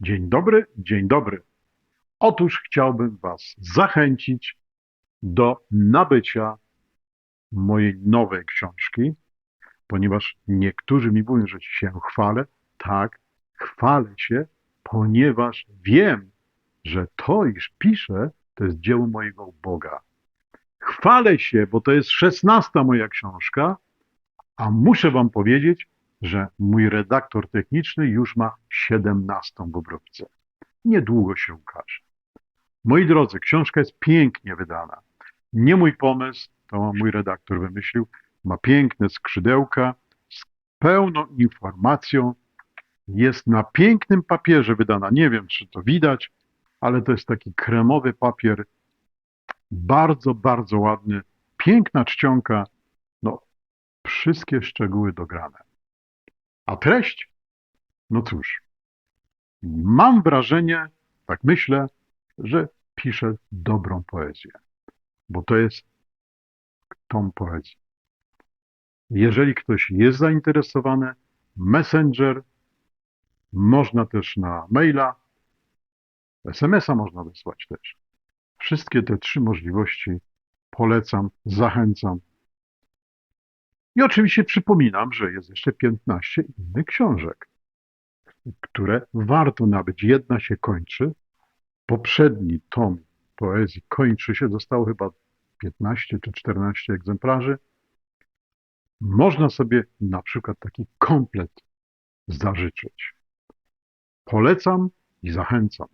Dzień dobry, dzień dobry. Otóż chciałbym Was zachęcić do nabycia mojej nowej książki, ponieważ niektórzy mi mówią, że się chwalę. Tak, chwalę się, ponieważ wiem, że to, iż piszę, to jest dzieło mojego Boga. Chwalę się, bo to jest szesnasta moja książka, a muszę Wam powiedzieć, że mój redaktor techniczny już ma siedemnastą w obróbce. Niedługo się ukaże. Moi drodzy, książka jest pięknie wydana. Nie mój pomysł, to mój redaktor wymyślił. Ma piękne skrzydełka z pełną informacją. Jest na pięknym papierze wydana. Nie wiem, czy to widać, ale to jest taki kremowy papier. Bardzo, bardzo ładny. Piękna czcionka. No, wszystkie szczegóły dograne. A treść? No cóż, mam wrażenie, tak myślę, że piszę dobrą poezję, bo to jest tą poezję. Jeżeli ktoś jest zainteresowany, Messenger, można też na maila, SMS-a można wysłać też. Wszystkie te trzy możliwości polecam, zachęcam. I oczywiście przypominam, że jest jeszcze 15 innych książek, które warto nabyć. Jedna się kończy. Poprzedni tom poezji kończy się. Zostało chyba 15 czy 14 egzemplarzy. Można sobie na przykład taki komplet zażyczyć. Polecam i zachęcam.